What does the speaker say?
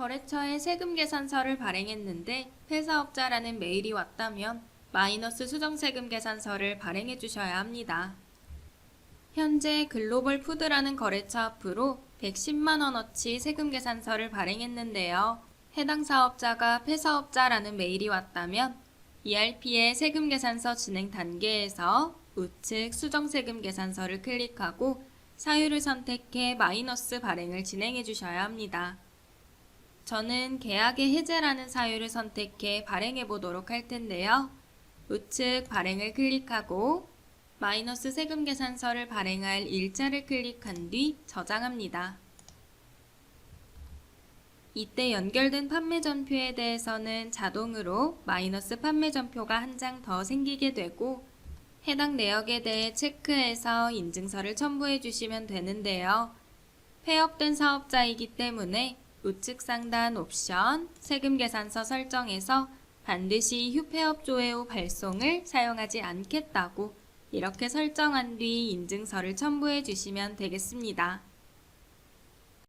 거래처에 세금 계산서를 발행했는데 폐사업자라는 메일이 왔다면 마이너스 수정세금 계산서를 발행해 주셔야 합니다. 현재 글로벌 푸드라는 거래처 앞으로 110만 원어치 세금 계산서를 발행했는데요. 해당 사업자가 폐사업자라는 메일이 왔다면 ERP의 세금 계산서 진행 단계에서 우측 수정세금 계산서를 클릭하고 사유를 선택해 마이너스 발행을 진행해 주셔야 합니다. 저는 계약의 해제라는 사유를 선택해 발행해 보도록 할 텐데요. 우측 발행을 클릭하고 마이너스 세금 계산서를 발행할 일자를 클릭한 뒤 저장합니다. 이때 연결된 판매 전표에 대해서는 자동으로 마이너스 판매 전표가 한 장 더 생기게 되고 해당 내역에 대해 체크해서 인증서를 첨부해 주시면 되는데요. 폐업된 사업자이기 때문에 우측 상단 옵션 세금 계산서 설정에서 반드시 휴폐업 조회 후 발송을 사용하지 않겠다고 이렇게 설정한 뒤 인증서를 첨부해 주시면 되겠습니다.